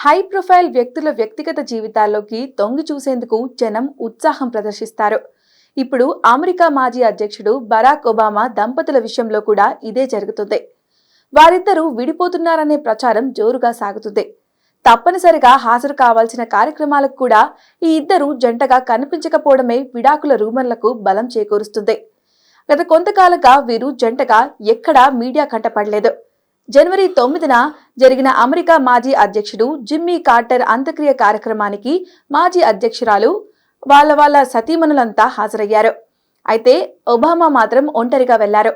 High profile వ్యక్తుల వ్యక్తిగత జీవితాల్లోకి తొంగి చూసేందుకు జనం ఉత్సాహం ప్రదర్శిస్తారు. ఇప్పుడు అమెరికా మాజీ అధ్యక్షుడు బరాక్ ఒబామా దంపతుల విషయంలో కూడా ఇదే జరుగుతుంది. వారిద్దరూ విడిపోతున్నారనే ప్రచారం జోరుగా సాగుతుంది. తప్పనిసరిగా హాజరు కావాల్సిన కార్యక్రమాలకు కూడా ఈ ఇద్దరు జంటగా కనిపించకపోవడమే విడాకుల రూమర్లకు బలం చేకూరుస్తుంది. గత కొంతకాలంగా వీరు జంటగా ఎక్కడా మీడియా కంటపడలేదు. జనవరి తొమ్మిదిన జరిగిన అమెరికా మాజీ అధ్యక్షుడు జిమ్మీ కార్టర్ అంత్యక్రియ కార్యక్రమానికి మాజీ అధ్యక్షురాలు వాళ్ళ వాళ్ళ సతీమణులంతా హాజరయ్యారు. అయితే ఒబామా మాత్రం ఒంటరిగా వెళ్ళారు.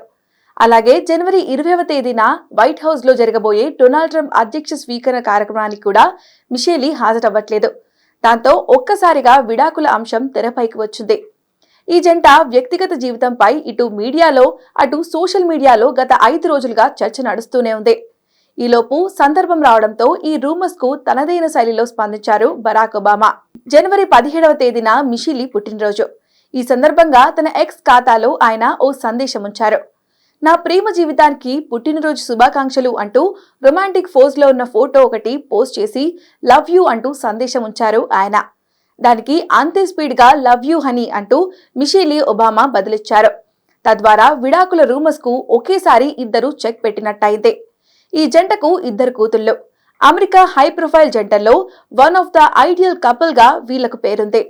అలాగే జనవరి ఇరవైవ తేదీన వైట్ హౌస్లో జరగబోయే డొనాల్డ్ ట్రంప్ అధ్యక్ష స్వీకరణ కార్యక్రమానికి కూడా మిషేలీ హాజరవ్వట్లేదు. దాంతో ఒక్కసారిగా విడాకుల అంశం తెరపైకి వచ్చింది. ఈ జంట వ్యక్తిగత జీవితంపై ఇటు మీడియాలో అటు సోషల్ మీడియాలో గత ఐదు రోజులుగా చర్చ నడుస్తూనే ఉంది. ఈలోపు సందర్భం రావడంతో ఈ రూమర్స్కు తనదైన శైలిలో స్పందించారు బరాక్ ఒబామా. జనవరి పదిహేడవ తేదీన మిషిలి పుట్టినరోజు. ఈ సందర్భంగా తన ఎక్స్ ఖాతాలో ఆయన ఓ సందేశం ఉంచారు. నా ప్రేమ జీవితానికి పుట్టినరోజు శుభాకాంక్షలు అంటూ రొమాంటిక్ ఫోజ్లో ఉన్న ఫోటో ఒకటి పోస్ట్ చేసి లవ్ యూ అంటూ సందేశం ఉంచారు ఆయన. దానికి అంతే స్పీడ్గా లవ్ యూ హనీ అంటూ మిషేలి ఒబామా బదిలిచ్చారు. తద్వారా విడాకుల రూమర్స్కు ఒకేసారి ఇద్దరు చెక్ పెట్టినట్టయితే ఈ జంటకు ఇద్దరు కూతుళ్ళు. అమెరికా హై ప్రొఫైల్ జంటల్లో వన్ ఆఫ్ ద ఐడియల్ కపుల్గా వీళ్ళకు పేరుంది.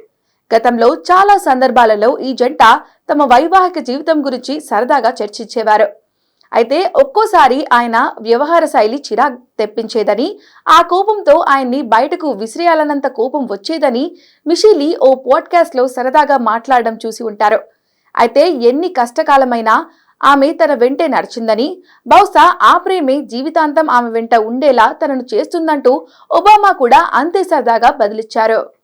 గతంలో చాలా సందర్భాలలో ఈ జంట తమ వైవాహిక జీవితం గురించి సరదాగా చర్చించేవారు. అయితే ఒక్కోసారి ఆయన వ్యవహార శైలి చిరాగ్ తెప్పించేదని ఆ కోపంతో ఆయన్ని బయటకు విసిరేయాలన్నంత కోపం వచ్చేదని మిషీలీ ఓ పాడ్కాస్ట్లో సరదాగా మాట్లాడడం చూసి ఉంటారు. అయితే ఎన్ని కష్టకాలమైనా ఆమె తన వెంటే నడిచిందని బహుశా ఆ ప్రేమే జీవితాంతం ఆమె వెంట ఉండేలా తనను చేస్తుందంటూ ఒబామా కూడా అంతే సరదాగా బదిలిచ్చారు.